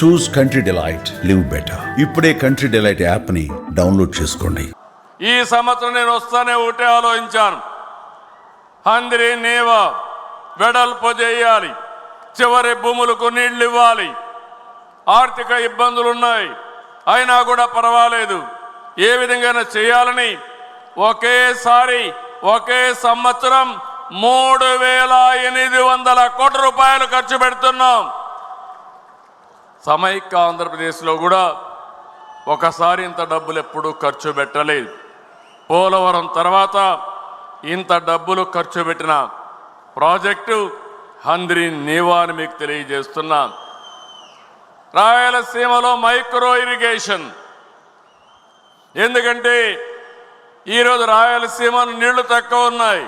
Choose country delight live better ఇప్పుడే country delight యాప్ని download చేసుకోండి. ఈ సంవత్సరం నేను వస్తానే ఒకటే ఆలోచించాను. అందరి నేవ వెడల్పు చేయాలి. చివరి భూములకు నీళ్ళు ఇవ్వాలి. ఆర్థిక ఇబ్బందులు ఉన్నాయి అయినా కూడా పర్వాలేదు. ఏ విధంగా చేయాలని ఒకేసారి ఒకే సంవత్సరం మూడు వేల ఎనిమిది వందల కోట్ల రూపాయలు ఖర్చు పెడుతున్నాం. సమైక్య ఆంధ్రప్రదేశ్లో కూడా ఒకసారి ఇంత డబ్బులు ఎప్పుడూ ఖర్చు పెట్టలేదు. పోలవరం తర్వాత ఇంత డబ్బులు ఖర్చు పెట్టిన ప్రాజెక్టు హంద్రి నీవా అని మీకు తెలియజేస్తున్నా. రాయలసీమలో మైక్రో ఇరిగేషన్. ఎందుకంటే ఈరోజు రాయలసీమను నీళ్ళు తక్కువ ఉన్నాయి.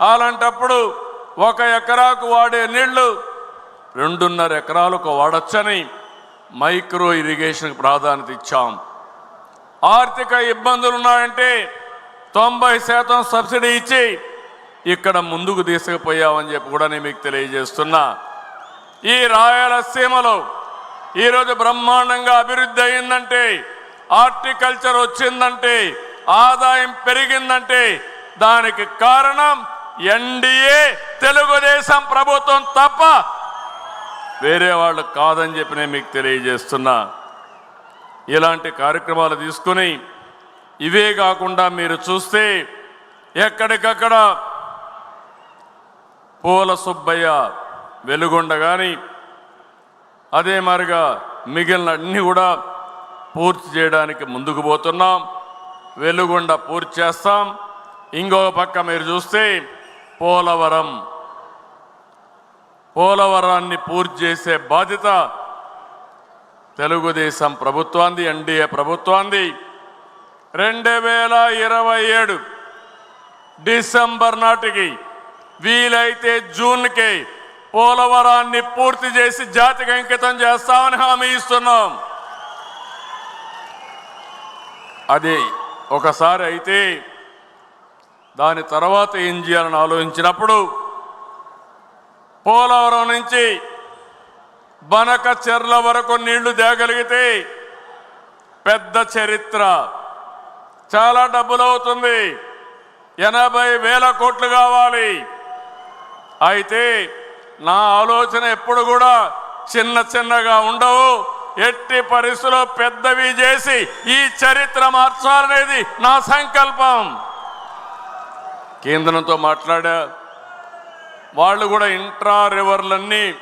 అలాంటప్పుడు ఒక ఎకరాకు వాడే నీళ్ళు రెండున్నర ఎకరాలకు వాడొచ్చని మైక్రో ఇరిగేషన్కి ప్రాధాన్యత ఇచ్చాం. ఆర్థిక ఇబ్బందులు ఉన్నాయంటే తొంభై శాతం సబ్సిడీ ఇచ్చి ఇక్కడ ముందుకు తీసుకుపోయామని చెప్పి కూడా నేను మీకు తెలియజేస్తున్నా. ఈ రాయలసీమలో ఈరోజు బ్రహ్మాండంగా అభివృద్ధి అయిందంటే హార్టికల్చర్ వచ్చిందంటే ఆదాయం పెరిగిందంటే దానికి కారణం ఎన్డీఏ తెలుగుదేశం ప్రభుత్వం తప్ప వేరే వాళ్ళు కాదని చెప్పి నేను మీకు తెలియజేస్తున్నా. ఇలాంటి కార్యక్రమాలు తీసుకుని ఇవే కాకుండా మీరు చూస్తే ఎక్కడికక్కడ పూల సుబ్బయ్య వెలుగొండ కానీ అదే మారిగా మిగిలిన అన్ని కూడా పూర్తి చేయడానికి ముందుకు పోతున్నాం. వెలుగొండ పూర్తి చేస్తాం. ఇంకో పక్క మీరు చూస్తే పోలవరం. పోలవరాన్ని పూర్తి చేసే బాధ్యత తెలుగుదేశం ప్రభుత్వాన్ని ఎన్డీఏ ప్రభుత్వాన్ని రెండు వేల ఇరవై ఏడు డిసెంబర్ నాటికి వీలైతే జూన్కి పోలవరాన్ని పూర్తి చేసి జాతికి అంకితం చేస్తామని హామీ ఇస్తున్నాం. అది ఒకసారి అయితే దాని తర్వాత ఏం చేయాలని ఆలోచించినప్పుడు పోలవరం నుంచి బనక చెర్ల వరకు నీళ్ళు తేగలిగితే పెద్ద చరిత్ర. చాలా డబ్బులు అవుతుంది. ఎనభై వేల కోట్లు కావాలి. అయితే నా ఆలోచన ఎప్పుడు కూడా చిన్న చిన్నగా ఉండవు. ఎట్టి పరిస్థితుల్లో పెద్దవి చేసి ఈ చరిత్ర మార్చాలనేది నా సంకల్పం. కేంద్రంతో మాట్లాడా వాళ్ళు కూడా ఇంట్రా రివర్లన్నీ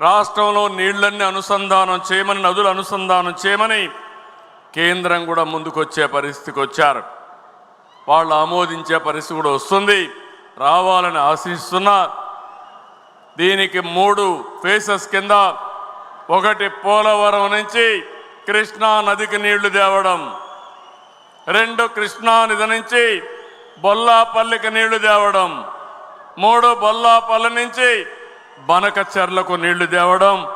రాష్ట్రంలో నీళ్ళన్నీ అనుసంధానం చేయమని నదులు అనుసంధానం చేయమని కేంద్రం కూడా ముందుకొచ్చే పరిస్థితికి వచ్చారు. వాళ్ళు ఆమోదించే పరిస్థితి కూడా వస్తుంది. రావాలని ఆశిస్తున్నా దీనికి మూడు ఫేసెస్ కింద ఒకటి పోలవరం నుంచి కృష్ణా నదికి నీళ్ళు తేవడం రెండు కృష్ణా నది నుంచి బొల్లాపల్లికి నీళ్ళు తేవడం మూడు బొల్లాపల్ల నుంచి బనక చెర్లకు నీళ్ళు తేవడం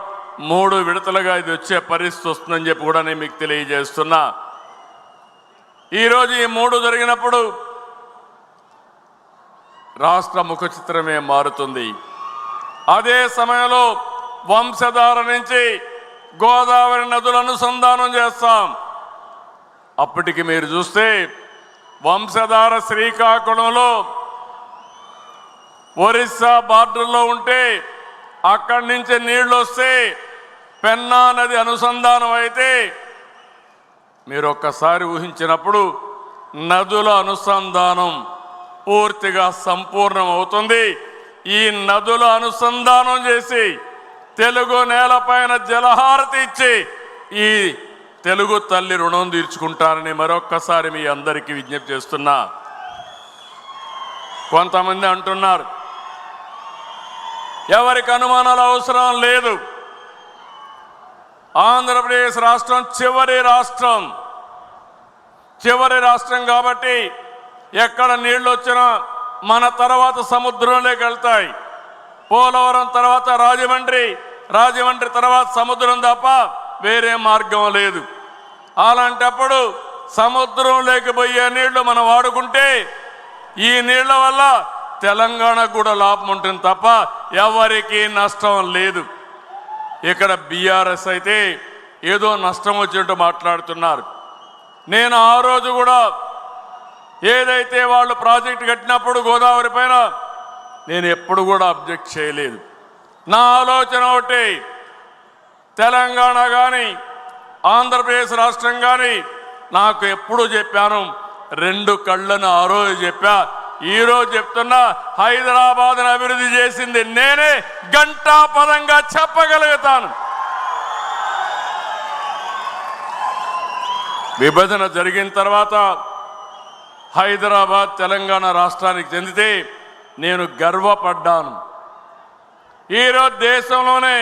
మూడు విడతలుగా ఇది వచ్చే పరిస్థితి వస్తుందని చెప్పి కూడా నేను మీకు తెలియజేస్తున్నా. ఈరోజు ఈ మూడు జరిగినప్పుడు రాష్ట్ర ముఖ చిత్రమే మారుతుంది. అదే సమయంలో వంశధార నుంచి గోదావరి నదులు అనుసంధానం చేస్తాం. అప్పటికి మీరు చూస్తే వంశధార శ్రీకాకుళంలో ఒరిస్సా బార్డర్లో ఉంటే అక్కడి నుంచి నీళ్ళు వస్తే పెన్నా నది అనుసంధానం అయితే మీరు ఒక్కసారి ఊహించినప్పుడు నదుల అనుసంధానం పూర్తిగా సంపూర్ణం అవుతుంది ఈ నదుల అనుసంధానం చేసి తెలుగు నేలపైన జలహారతి ఇచ్చి ఈ తెలుగు తల్లి రుణం తీర్చుకుంటారని మరొక్కసారి మీ అందరికీ విజ్ఞప్తి చేస్తున్నా. కొంతమంది అంటున్నారు ఎవరికి అనుమానాలు అవసరం లేదు. ఆంధ్రప్రదేశ్ రాష్ట్రం చివరి రాష్ట్రం. చివరి రాష్ట్రం కాబట్టి ఎక్కడ నీళ్ళు వచ్చినా మన తర్వాత సముద్రంలోకి వెళ్తాయి. పోలవరం తర్వాత రాజమండ్రి రాజమండ్రి తర్వాత సముద్రం తప్ప వేరే మార్గం లేదు. అలాంటప్పుడు సముద్రంలోకి పోయే నీళ్ళు మనం వాడుకుంటే ఈ నీళ్ళ వల్ల తెలంగాణకు కూడా లాభం ఉంటుంది తప్ప ఎవరికి నష్టం లేదు. ఇక్కడ బీఆర్ఎస్ అయితే ఏదో నష్టం వచ్చినట్టు మాట్లాడుతున్నారు. నేను ఆ రోజు కూడా ఏదైతే వాళ్ళు ప్రాజెక్ట్ కట్టినప్పుడు గోదావరి పైన నేను ఎప్పుడు కూడా అబ్జెక్ట్ చేయలేదు. నా ఆలోచన ఒకటి తెలంగాణ కానీ ఆంధ్రప్రదేశ్ రాష్ట్రం కానీ నాకు ఎప్పుడు చెప్పాను రెండు కళ్ళను ఆ రోజు చెప్పా ఈ రోజు చెప్తున్నా హైదరాబాద్ను అభివృద్ధి చేసింది నేనే గంటాపరంగా చెప్పగలుగుతాను. విభజన జరిగిన తర్వాత హైదరాబాద్ తెలంగాణ రాష్ట్రానికి చెందితే నేను గర్వపడ్డాను. ఈరోజు దేశంలోనే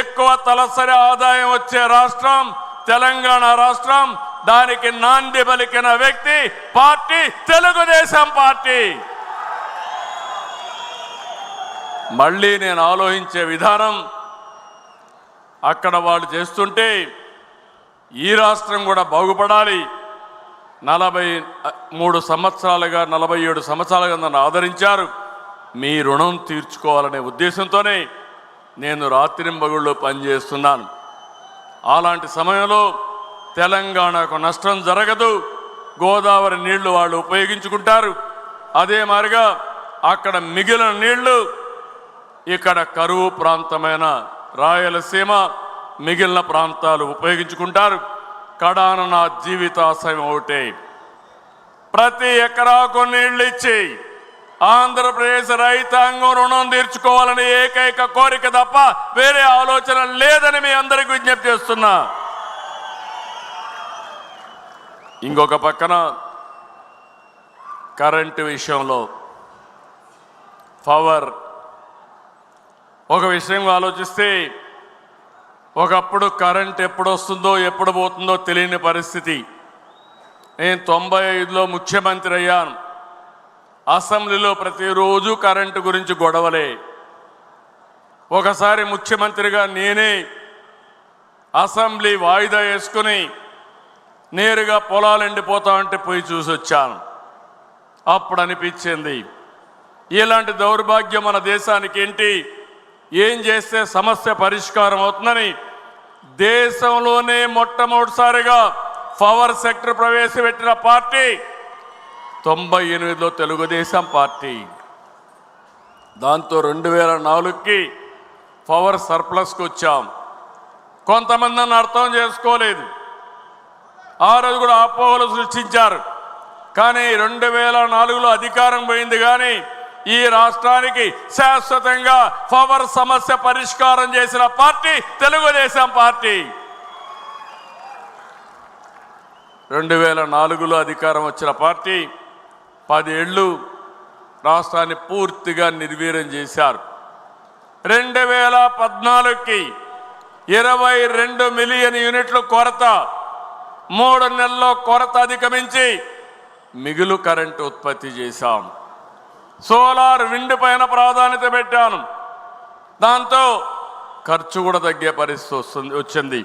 ఎక్కువ తలసరి ఆదాయం వచ్చే రాష్ట్రం తెలంగాణ రాష్ట్రం దానికి నాంది పలికిన వ్యక్తి పార్టీ తెలుగుదేశం పార్టీ. మళ్ళీ నేను ఆలోచించే విధానం అక్కడ వాళ్ళు చేస్తుంటే ఈ రాష్ట్రం కూడా బాగుపడాలి. నలభై మూడు సంవత్సరాలుగా నలభై ఏడు సంవత్సరాలుగా నన్ను ఆదరించారు. మీ రుణం తీర్చుకోవాలనే ఉద్దేశంతోనే నేను రాత్రింబగుళ్ళు పనిచేస్తున్నాను. అలాంటి సమయంలో తెలంగాణకు నష్టం జరగదు. గోదావరి నీళ్ళు వాళ్ళు ఉపయోగించుకుంటారు. అదే మారిగా అక్కడ మిగిలిన నీళ్ళు ఇక్కడ కరువు ప్రాంతమైన రాయలసీమ మిగిలిన ప్రాంతాలు ఉపయోగించుకుంటారు. కడాన నా జీవితాశయం ఒకటే. ప్రతి ఎకరాకు నీళ్ళు ఇచ్చి ఆంధ్రప్రదేశ్ రైతాంగం రుణం తీర్చుకోవాలని ఏకైక కోరిక తప్ప వేరే ఆలోచన లేదని మీ అందరికి విజ్ఞప్తి చేస్తున్నా. ఇంకొక పక్కన కరెంటు విషయంలో పవర్ ఒక విషయం ఆలోచిస్తే ఒకప్పుడు కరెంట్ ఎప్పుడు వస్తుందో ఎప్పుడు పోతుందో తెలియని పరిస్థితి. నేను తొంభై ఐదులో ముఖ్యమంత్రి అయ్యాను. అసెంబ్లీలో ప్రతిరోజు కరెంటు గురించి గొడవలే. ఒకసారి ముఖ్యమంత్రిగా నేనే అసెంబ్లీ వాయిదా వేసుకుని నేరుగా పొలాలు ఎండిపోతా ఉంటే పోయి చూసి వచ్చాను. అప్పుడు అనిపించింది ఇలాంటి దౌర్భాగ్యం మన దేశానికి ఏంటి? ఏం చేస్తే సమస్య పరిష్కారం అవుతుందని దేశంలోనే మొట్టమొదటిసారిగా పవర్ సెక్టర్ ప్రవేశపెట్టిన పార్టీ తొంభై ఎనిమిదిలో తెలుగుదేశం పార్టీ. దాంతో రెండు వేల నాలుగుకి పవర్ సర్ప్లస్కి వచ్చాం కొంతమంది నన్ను అర్థం చేసుకోలేదు. ఆ రోజు కూడా అపోహలు సృష్టించారు. కానీ రెండు వేల నాలుగులో అధికారం పోయింది కానీ ఈ రాష్ట్రానికి శాశ్వతంగా పవర్ సమస్య పరిష్కారం చేసిన పార్టీ తెలుగుదేశం పార్టీ. రెండు వేల నాలుగులో అధికారం వచ్చిన పార్టీ పదేళ్ళు రాష్ట్రాన్ని పూర్తిగా నిర్వీర్యం చేశారు. రెండు వేల పద్నాలుగుకి ఇరవై రెండు మిలియన్ యూనిట్లు కొరత మూడు నెలల్లో కొరత అధిగమించి మిగులు కరెంటు ఉత్పత్తి చేశాం. సోలార్ విండ్ పైన ప్రాధాన్యత పెట్టాను దాంతో ఖర్చు కూడా తగ్గే పరిస్థితి వస్తుంది వచ్చింది.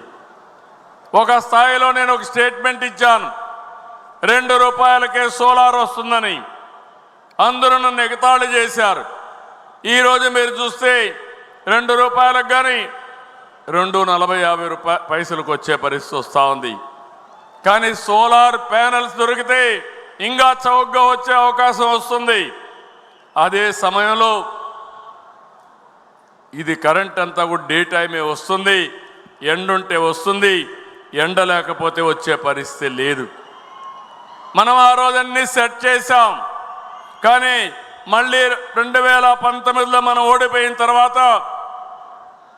ఒక స్థాయిలో నేను ఒక స్టేట్మెంట్ ఇచ్చాను. రెండు రూపాయలకే సోలార్ వస్తుందని అందరూ నన్ను ఎగతాళి చేశారు. ఈరోజు మీరు చూస్తే రెండు రూపాయలకు కానీ రెండు నలభై యాభై రూపాయ పైసలకు వచ్చే పరిస్థితి వస్తూ ఉంది. కానీ సోలార్ ప్యానెల్స్ దొరికితే ఇంకా చౌకగా వచ్చే అవకాశం వస్తుంది. అదే సమయంలో ఇది కరెంట్ అంతా కూడా డే టైమే వస్తుంది. ఎండుంటే వస్తుంది. ఎండ లేకపోతే వచ్చే పరిస్థితి లేదు. మనం ఆ రోజన్నీ సెట్ చేశాం. కానీ మళ్ళీ రెండు వేల పంతొమ్మిదిలో మనం ఓడిపోయిన తర్వాత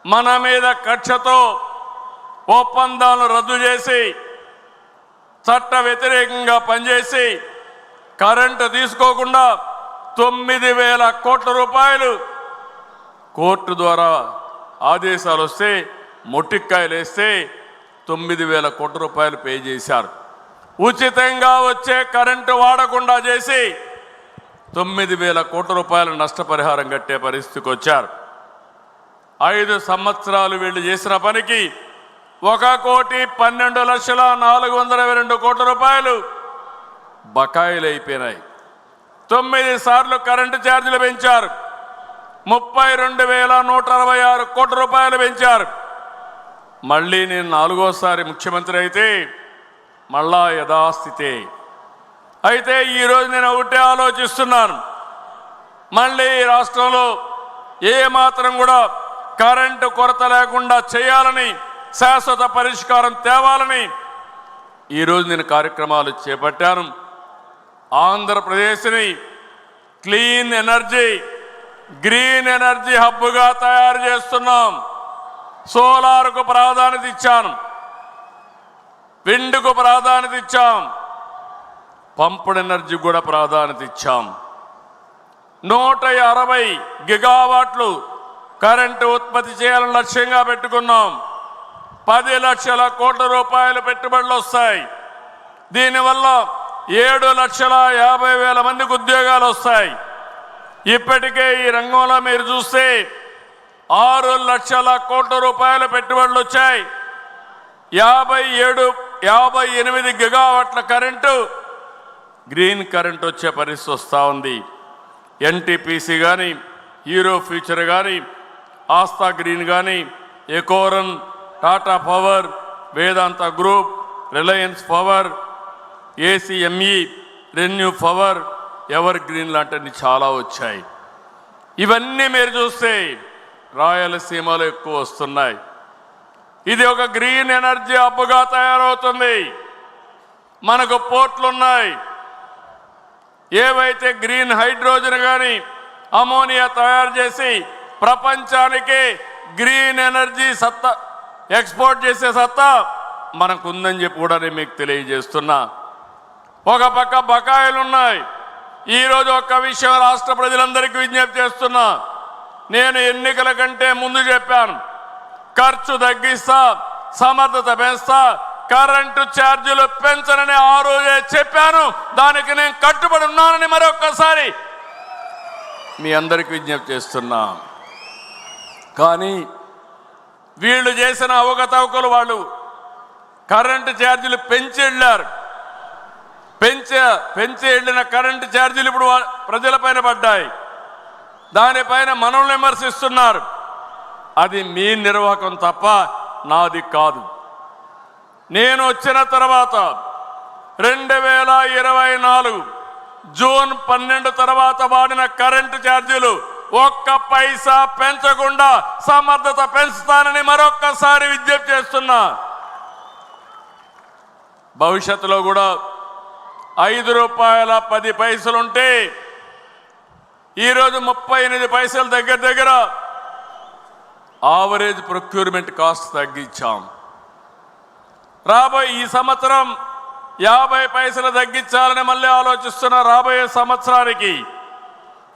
మన మీద కక్షతో ఒప్పందాలను రద్దు చేసి చట్ట వ్యతిరేకంగా పనిచేసి కరెంటు తీసుకోకుండా తొమ్మిది వేల కోట్ల రూపాయలు కోర్టు ద్వారా ఆదేశాలు వస్తే మొట్టిక్కాయలు వేస్తే తొమ్మిది వేల కోట్ల రూపాయలు పే చేశారు. ఉచితంగా వచ్చే కరెంటు వాడకుండా చేసి తొమ్మిది వేల కోట్ల రూపాయల నష్టపరిహారం కట్టే పరిస్థితికి వచ్చారు. ఐదు సంవత్సరాలు వీళ్ళు చేసిన పనికి ఒక కోటి పన్నెండు లక్షల నాలుగు వందల ఇరవై రెండు కోట్ల రూపాయలు బకాయిలు అయిపోయినాయి తొమ్మిది సార్లు కరెంటు ఛార్జీలు పెంచారు. ముప్పై రెండు వేల నూట అరవై ఆరు కోట్ల రూపాయలు పెంచారు. మళ్ళీ నేను నాలుగోసారి ముఖ్యమంత్రి అయితే మళ్ళా యథాస్థితే. అయితే ఈరోజు నేను ఒకటే ఆలోచిస్తున్నాను. మళ్ళీ ఈ రాష్ట్రంలో ఏ మాత్రం కూడా కరెంటు కొరత లేకుండా చేయాలని శాశ్వత పరిష్కారం తేవాలని ఈరోజు నేను కార్యక్రమాలు చేపట్టాను. ఆంధ్రప్రదేశ్ని క్లీన్ ఎనర్జీ గ్రీన్ ఎనర్జీ హబ్గా తయారు చేస్తున్నాం. సోలార్కు ప్రాధాన్యత ఇచ్చాను. విండ్కు ప్రాధాన్యత ఇచ్చాం. పంపుడు ఎనర్జీ కూడా ప్రాధాన్యత ఇచ్చాం. నూట అరవై గిగావాట్లు కరెంటు ఉత్పత్తి చేయాలని లక్ష్యంగా పెట్టుకున్నాం. పది లక్షల కోట్ల రూపాయల పెట్టుబడులు వస్తాయి. దీనివల్ల ఏడు లక్షల యాభై వేల మందికి ఉద్యోగాలు వస్తాయి. ఇప్పటికే ఈ రంగంలో మీరు చూస్తే ఆరు లక్షల కోట్ల రూపాయల పెట్టుబడులు వచ్చాయి. యాభై ఏడు యాభై ఎనిమిది గిగావాట్ల కరెంటు గ్రీన్ కరెంట్ వచ్చే పరిస్థితి వస్తూ ఉంది. ఎన్టీపీసీ కానీ హీరో ఫ్యూచర్ కానీ ఆస్థా గ్రీన్ కానీ Ecoren Tata power Vedanta group Reliance power ACME ReNew power Evergreen లాంటివి చాలా వచ్చాయి. ఇవన్నీ మీరు చూస్తే రాయలసీమలో ఎక్కువ వస్తున్నాయి. ఇది ఒక గ్రీన్ ఎనర్జీ అప్పుగా తయారవుతుంది. మనకు పోర్ట్లు ఉన్నాయి ఏవైతే గ్రీన్ హైడ్రోజన్ కానీ అమోనియా తయారు చేసి ప్రపంచానికి గ్రీన్ ఎనర్జీ సత్తా ఎక్స్పోర్ట్ చేసే సత్తా మనకు ఉందని చెప్పి కూడా నేను మీకు తెలియజేస్తున్నా. ఒక పక్క బకాయిలు ఉన్నాయి ఈరోజు ఒక్క విషయం రాష్ట్ర ప్రజలందరికీ విజ్ఞప్తి చేస్తున్నా. నేను ఎన్నికల కంటే ముందు చెప్పాను. ఖర్చు తగ్గిస్తా సమర్థత పెంచుతా కరెంటు ఛార్జీలు పెంచనని ఆ రోజే చెప్పాను. దానికి నేను కట్టుబడి ఉన్నానని మరొక్కసారి మీ అందరికి విజ్ఞప్తి చేస్తున్నా. కానీ వీళ్ళు చేసిన అవకతవకలు వాళ్ళు. కరెంటు ఛార్జీలు పెంచి వెళ్ళారు. పెంచే పెంచి వెళ్ళిన కరెంటు ఛార్జీలు ఇప్పుడు ప్రజలపైన పడ్డాయి. దానిపైన మనల్ని విమర్శిస్తున్నారు. అది మీ నిర్వాహకం తప్ప నాది కాదు. నేను వచ్చిన తర్వాత రెండు వేల ఇరవై నాలుగు జూన్ పన్నెండు తర్వాత వాడిన కరెంటు ఛార్జీలు ఒక్క పైసా పెంచకుండా సమర్థత పెంచుతానని మరొక్కసారి విజ్ఞప్తి చేస్తున్నా. భవిష్యత్తులో కూడా ఐదు రూపాయల పది పైసలుంటే ఈరోజు ముప్పై ఎనిమిది పైసలు దగ్గర దగ్గర ఆవరేజ్ ప్రొక్యూర్మెంట్ కాస్ట్ తగ్గించాం. రాబోయే ఈ సంవత్సరం యాభై పైసలు తగ్గించాలని మళ్ళీ ఆలోచిస్తున్న రాబోయే సంవత్సరానికి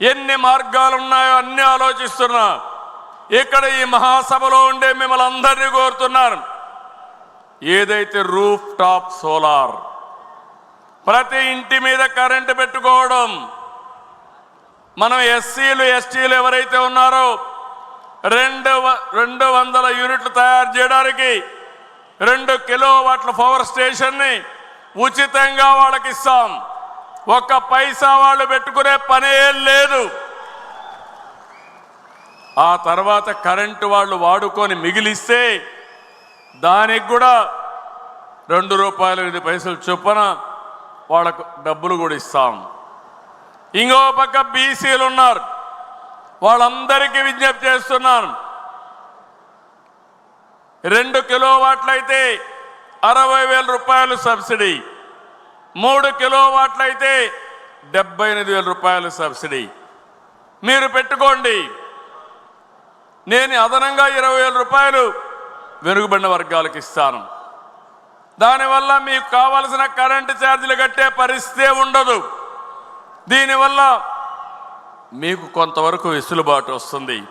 ఎన్ని మార్గాలు ఉన్నాయో అన్ని ఆలోచిస్తున్నా. ఇక్కడ ఈ మహాసభలో ఉండే మిమ్మల్ని అందరినీ కోరుతున్నారు ఏదైతే రూఫ్ టాప్ సోలార్ ప్రతి ఇంటి మీద కరెంటు పెట్టుకోవడం. మనం ఎస్సీలు ఎస్టీలు ఎవరైతే ఉన్నారో రెండు వ- రెండు వందల యూనిట్లు తయారు చేయడానికి రెండు కిలో వాట్ల పవర్ స్టేషన్ని ఉచితంగా వాళ్ళకి ఇస్తాం. ఒక్క పైసా వాళ్ళు పెట్టుకునే పనే లేదు. ఆ తర్వాత కరెంటు వాళ్ళు వాడుకొని మిగిలిస్తే దానికి కూడా రెండు రూపాయలు ఐదు పైసలు చొప్పున వాళ్ళకు డబ్బులు కూడా ఇస్తాం. ఇంకో పక్క బీసీలు ఉన్నారు. వాళ్ళందరికీ విజ్ఞప్తి చేస్తున్నాను. రెండు కిలో వాట్లయితే అరవై వేల రూపాయలు సబ్సిడీ. మూడు కిలో వాట్లయితే డెబ్బై ఎనిమిది వేల రూపాయలు సబ్సిడీ. మీరు పెట్టుకోండి. నేను అదనంగా ఇరవై వేల రూపాయలు వెనుకబడిన వర్గాలకు ఇస్తాను. దానివల్ల మీకు కావలసిన కరెంటు ఛార్జీలు కట్టే పరిస్థితే ఉండదు. దీనివల్ల మీకు కొంతవరకు వెసులుబాటు వస్తుంది.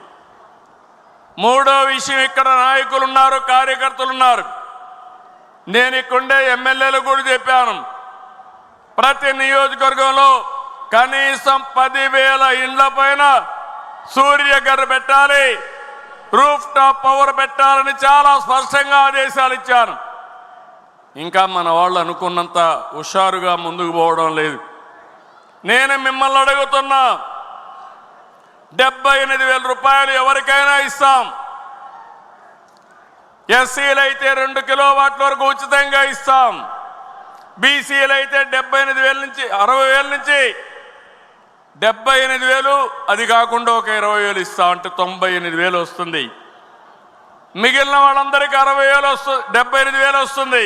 మూడో విషయం ఇక్కడ నాయకులు ఉన్నారు కార్యకర్తలు ఉన్నారు. నేను ఇక్కడుండే ఎమ్మెల్యేలు కూడా చెప్పాను. ప్రతి నియోజకవర్గంలో కనీసం పదివేల ఇండ్ల పైన సూర్యగర్ పెట్టాలి రూఫ్ టాప్ పవర్ పెట్టాలని చాలా స్పష్టంగా ఆదేశాలు ఇచ్చాను ఇంకా మన వాళ్ళు అనుకున్నంత హుషారుగా ముందుకు పోవడం లేదు. నేను మిమ్మల్ని అడుగుతున్నా డెబ్బై ఎనిమిది వేల రూపాయలు ఎవరికైనా ఇస్తాం. ఎస్సీలు అయితే రెండు కిలో వాట్ల వరకు ఉచితంగా ఇస్తాం. బీసీలు అయితే డెబ్బై ఎనిమిది వేల నుంచి అరవై వేల నుంచి. డెబ్బై ఎనిమిది వేలు అది కాకుండా ఒక ఇరవై వేలు ఇస్తా అంటే తొంభై ఎనిమిది వేలు వస్తుంది. మిగిలిన వాళ్ళందరికీ అరవై వేలు వస్తుంది డెబ్బై ఎనిమిది వేలు వస్తుంది.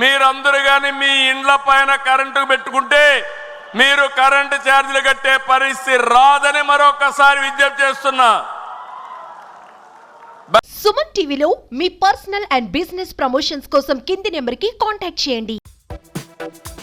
మీరందరూ కానీ మీ ఇండ్ల పైన కరెంటు పెట్టుకుంటే మీరు కరెంటు ఛార్జీలు కట్టే పరిస్థితి రాదని మరొకసారి విజ్ఞప్తి చేస్తున్నా. సుమన్ టీవీలో మీ పర్సనల్ అండ్ బిజినెస్ ప్రమోషన్స్ కోసం కింది నెంబర్కి కాంటాక్ట్ చేయండి. Thank